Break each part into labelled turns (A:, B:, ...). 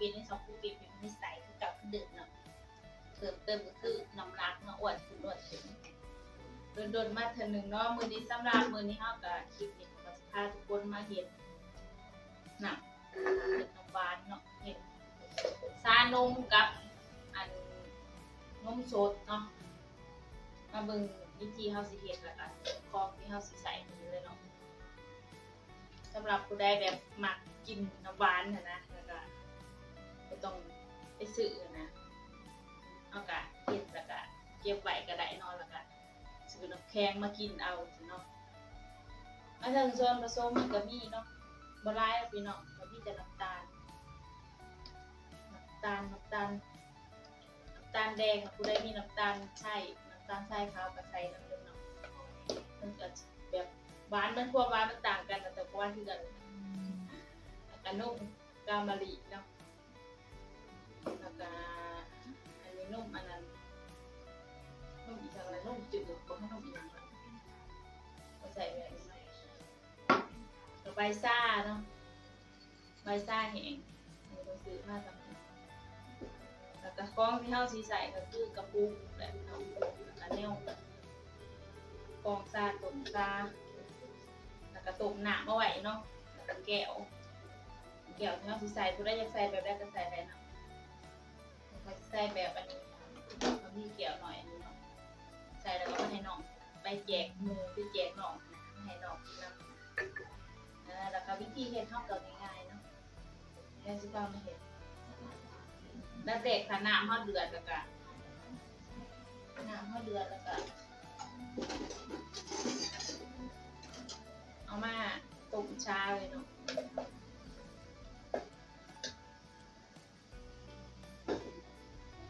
A: ป็นในสองปูเป็นเป็นนิสัยคือเกับคือเดิมเนาะเพิ่มเติมก็คือน้ำหนักเนาะอวนขึ้นอ้วนขึ้นโดนมาเทื่อหนึ่งเนาะมือนี้สำหรับมือนี้เฮาก็คลิปนี้ก็สิพาทุกคนมาเฮ็ดน่ะเฮ็ดน้ำหวานเนาะเฮ็ดซานมกับอันนมสดเนาะมาเบิ่งวิธีเฮาสิเฮ็ดแล้วก็ของที่เฮาสิใส่นี่เลยเนาะสำหรับผู้ใดแบบมักกินน้ำหวานนะนะ ต้องไปซื้อนะเอากะเก็บแล้วก็เก็บไว้ก็ได้เนอนแล้วก็ซื้อน้ำแข็งมากินเอาสิเนาะมาถึงส่วนผสมมันก็มีเนาะบ่หลายหรอกพี่เนาะก็มีแต่น้ำตาลน้ำตาลน้ำตาลน้ำตาลแดงผู้ใดมีน้ำตาลใช่น้ำตาลใช่ขาวก็ใส่น้ำเดือดเนาะมันก็แบบหวานมันความหวานมันต่างกันนะแต่ความหวานคือกันกันนุ่มกามะลิเนาะ แล้วก็อันนี้นุ่มอันนั้นนุ่มอีกอย่างอะไรนุ่มจืดบ่ให้นุ่มอีกอย่างละก็ใส่แบบนี้ใบซ่าเนาะใบซ่าแห้งอันนี้ก็ซื้อมาทำแล้วก็ของที่เฮาสิใส่ก็คือกระปุกแบบเนาะแล้วก็แนวกองซาตมซาแล้วก็ต้มหน้ำเอาไว้เนาะแล้วก็แก้วแก้วที่เราสิใส่ผู้ใดอยากใส่แบบใดก็ใส่ได้นะ ใส่แบบอันนี้บางทีแก้วหน่อยอันนี้เนาะใส่แล้วก็ให้น้องไปแจกหมูไปแจกน้องนะให้น้องกินน้ำอ่าแล้วก็วิธีเฮ็ดเฮาก็ง่ายๆเนาะแล้วสิเอามาเฮ็ดแล้วเด็กถ้าน้ำเฮาเดือดแล้วก็น้ำเฮาเดือดแล้วก็เอามาต้มชาเลยเนาะ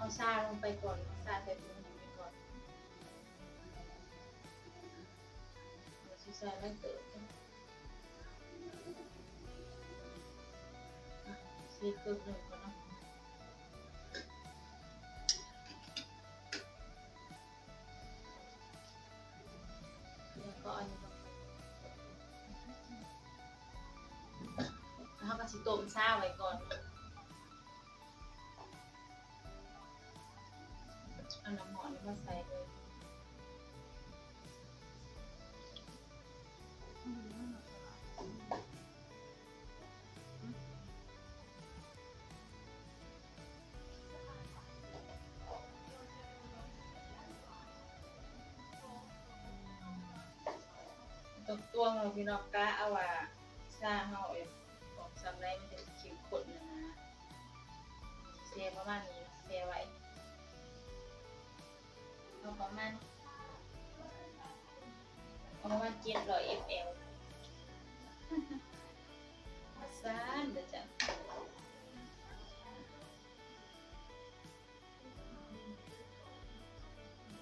A: เอาชาลงไปก่อนเอาชาใส่ถุงลงไปก่อนเอาชิใส่แล้วเติมอะซีกึ่งหนึ่งก่อนนะแล้วก็อันนี้แล้วก็สิต้มชาไว้ก่อน น้ำหอมมาใส่เลยตวตัวเราพี่น้องกะเอาว่าชาเฮาเองของสำไรมันจะเข้มข้นนะนะเสียประมาณนี้เสียไว้ เอาประมาณประมาณเจ็ดร้อย ml มาซ่านเดี๋ยวจะ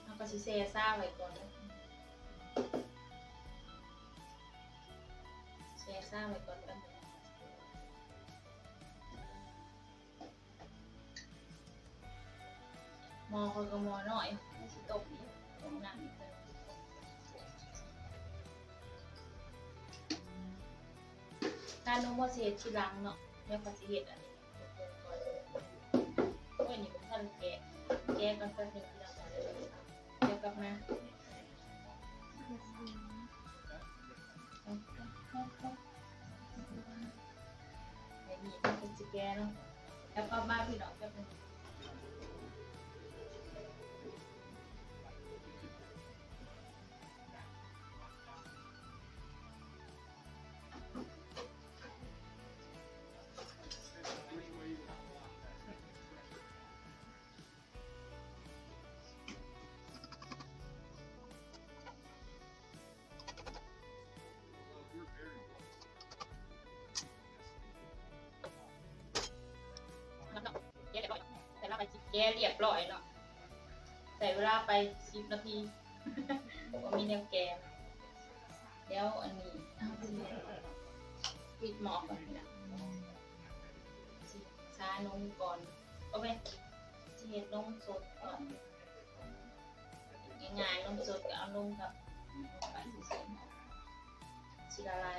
A: เอาก็สิเซซ่าไว้ก่อนเซซ่าไว้ก่อนแป๊บนึงหมอคนก็มองหน่อย การนมว่าเสียทีหลังเนาะแล้วก็สิเฮ็ดอันนี้ก่อนโอ้ยนี่ผมทันแกะแกะกันแป๊บนึงทีหลังเดี๋ยวกลับมาไม่มีเป็นสแกนเนาะแล้วก็มาพี่น้องก็เป็นแกะเรียบร้อยเนาะใส่เวลาไปสิบนาทีก็มีแนวแกะแล้วอันนี้ปิดหมอกก่อนนะชานมก่อนก็เป็นสิเห็ดนมสดก่อนง่ายๆนมสดก็เอานมกับนมไปสิเสร็จสิละลาย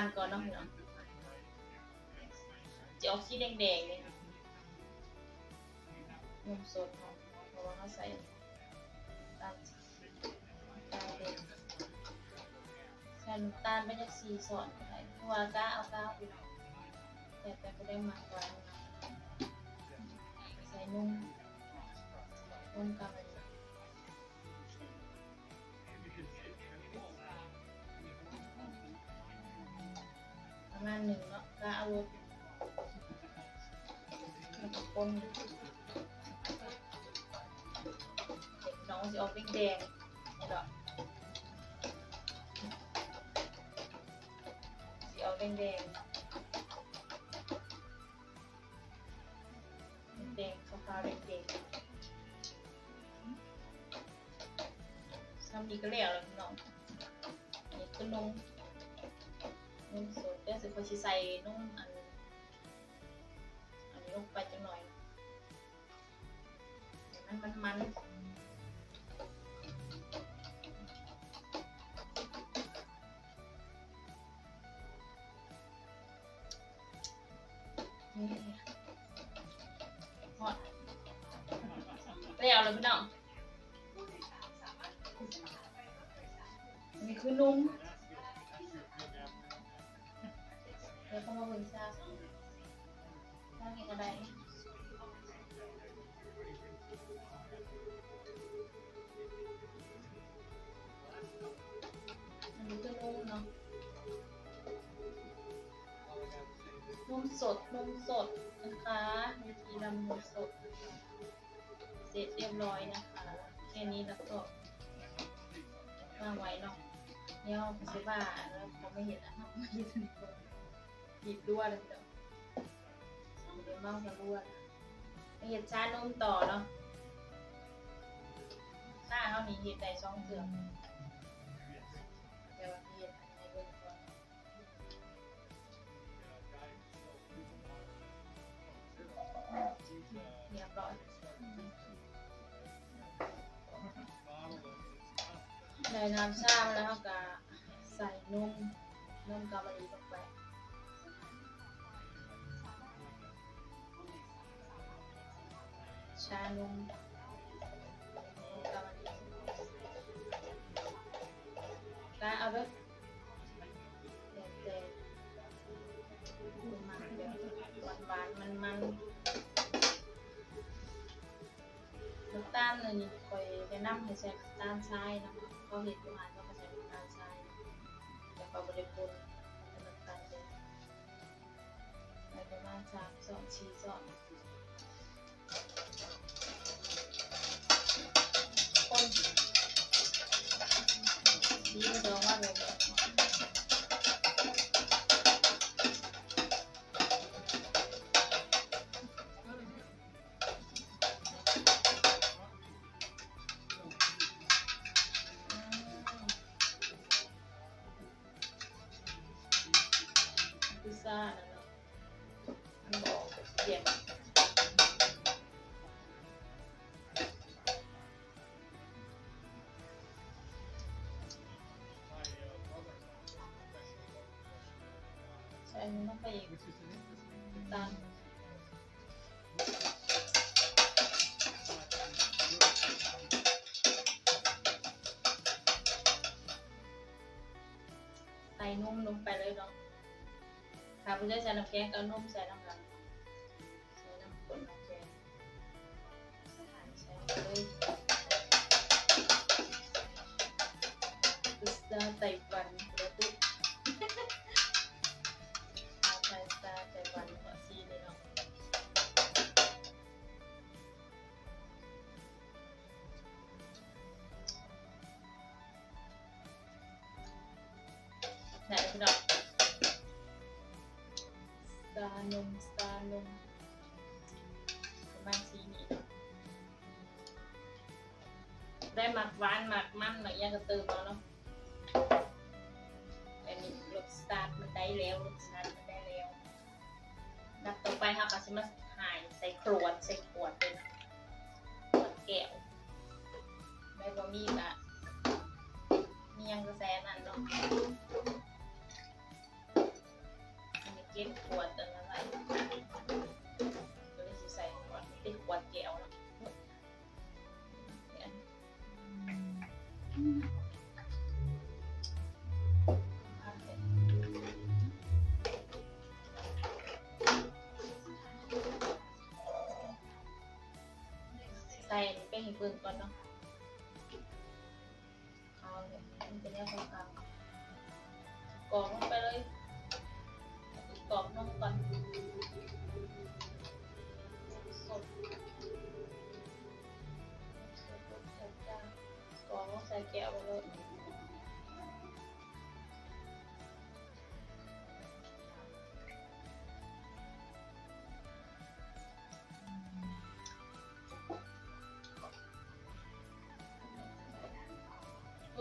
A: าลก่อนเนาะพี่น้องจะออกสีแดงๆเลยนะนมสดเนาะเพราะว่าเขาใส่ตาลตาลเด็กใส่น้ำตาลไปจากสีสอนก็ได้เพราะว่าก้าเอาก้าไปแต่แต่ก็ได้มากกว่าาณหนึ่งเนาะก้าเอารสแล้วก็คนน้องจะออกเป็นแดงนี่ดอกจะออกเป็นแดงแดงขาวๆแดงๆซ้ำนี้ก็แล้วแล้วน้องนนี้คือนมนมสด เดี๋ยวสิเขาสิใส่มอันอันนี้ลงไปจังหน่อยมันมันมันนี่ฮอดแล้วแล้วพี่น้องนี่คือนุ่ม เดี๋ยวเขามาเบิ่งซาซาเห็นอะไรอันนี้คือนุ่มเนาะนุ่มสดนุ่มสดนะคะวิธีทำนุ่มสด เสร็จเรียบร้อยนะคะ แค่นี้แล้วก็วางไว้เนาะเนี่ยผมใช้บ้าแล้วเขาไม่เห็นนะไม่เห็นเล ยหยิบด้วยเลยเดี๋ยวเดี๋ยวมาจะรั่วนะไม่เห็นชานมต่อเนาะหน้าเขามีเห็ดใดช่องเสื่อมเดี๋ยวเห็ดในเบื้องต้นเรียบร้อยได้น้ำชาแล้วก็ใส่นมนมกะมะหรี่านมนมกะมะหรี่กาเอาแบบเด็ดเด็ดมันแบบหวานหวานมันมันน้ำตาลเลยนี่คอยแนะนำให้ใส่น้ำตาลทรายนะเขาเห็นประมาณเขาก็ใส่น้ำตาลทรายแต่เขาบริโภคเป็นน้ำตาลเลยใส่ประมาณสามสองชีสอง ดีมันจะ ใส่มันต้องไปอีกตามใส่นมลงไปเลยเนาะถ้าผู้ใช้ใส่น้ำแข็งก็เอานมใส่น้ำกัง พี่น้องตานมตานมประมาณสีนี้ได้หมักหวานหมักมันหมักย่างกระเติมแล้วเนาะอันนี้รสสตาร์ทมันได้แล้วรสสตาร์ทมันได้แล้วดับต่อไปค่ะก็จะมาถ่ายใส่ขวดใส่ขวดเลยนขวดแก้วไม่บ่มีกะมียังกระแสนั่นเนาะ อันนี้เก็บขวดแต่ละไรก็เลยสิใส่ขวดเป็นขวดแก้วนะเนี่ยพักเสร็จใส่ไปให้เบิ่งก่อนเนาะเอาเนี่ยมันเป็นแนวขาวๆกรอกลง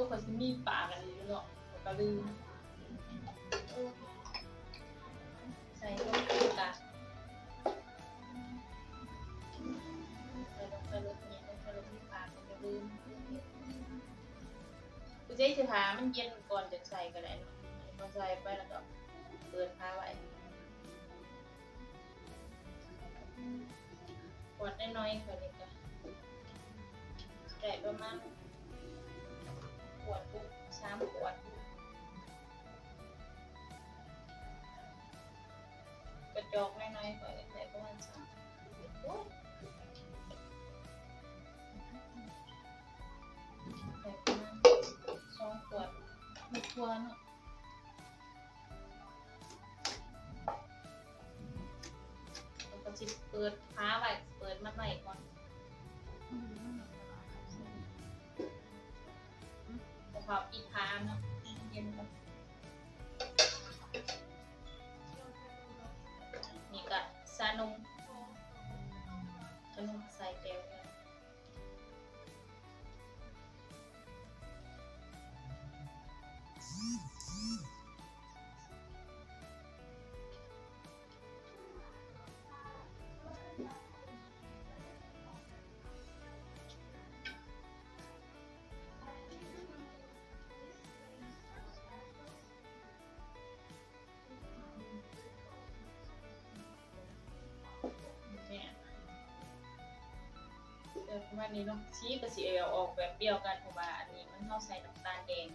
A: กคนที่มีปากกันอยู่เนาะก็ลืมใส่ลงไปกะใส่ลงไปลยเนี่ยลงไปลยมีปากก็ลืมกูจะจะถามันเย็นก่อนจะใส่ก็ได้พอใส่ไปแล้วก็เปิดผ้าไว้ขวดน้อยๆคนนี้ก็ได้ประมาณ วดปุ๊บสามขวดกระจอกน้อยๆคนได้ประมาณสามโอ้ยได้ประมาณสองขวดไม่ควรเนาะแล้วก็สิเปิดฟ้าไว้เปิดมันใหม่ก่อน แต่พอปิดฟ้าเนาะเย็นก่อนนี่ก็ซานุงซานุงใส่แก้ว ประมาณนี้เนาะชี้ก็สิเอาออกแบบเดียวกันเพราะว่าอันนี้มันเท่าใส่น้ำตาลแดง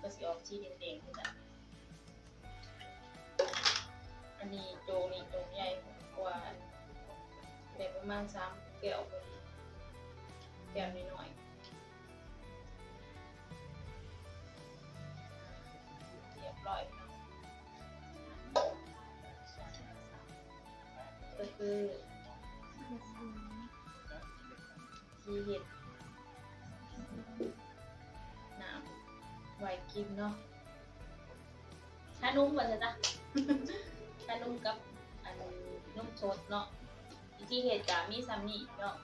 A: ก็สิออกชี้แดงๆคือกันอันนี้โจงนี่โจงใหญ่กว่าแบบประมาณสามแก้วพอดีแก้วน้อยเรียบร้อยก็คือ เห็ดน้ำไว้กินเนาะถ้านุ่มกว่าจะจ้ะถ้านุ่มกับอันนุ่มสดเนาะที่เห็ดจะมีซัมนี่เนาะ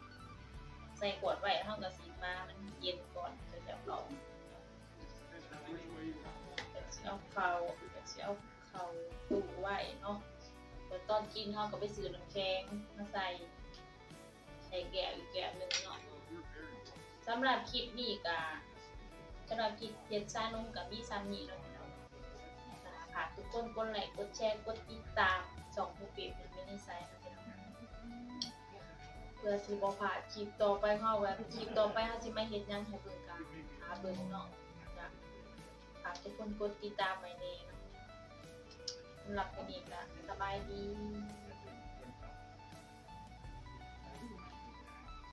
A: ใส่ขวดไว้เท่ากับสีฟ้ามันเย็นก่อนจะจะลองจะเอาเขาะเอาเขาตู้ไว้เนาะเดี๋ยวตอนกินเท่ากับไปซื้อน้ำแข็งมาใส่ใส่แก้วอีกแก้วหนึ่งเนาะ สำหรับคลิปนี้ก็สำหรับคลิปเด็ดซานุ่มกับพี่ซัมนี่เนาะพี่น้องฝากทุกคนกดไลค์กดแชร์กดติดตามสองผู้ปรียบเป็นมินิไซน์นะพี่น้องเพื่อสิบ่พาคลิปต่อไปเฮาแบบคลิปต่อไปเฮาสิมาเฮ็ดหยังให้เบิ่งกันหาเบิ่งเนาะจะฝากทุกคนกดติดตามไว้เนาะสำหรับวันนี้ก็สบายดี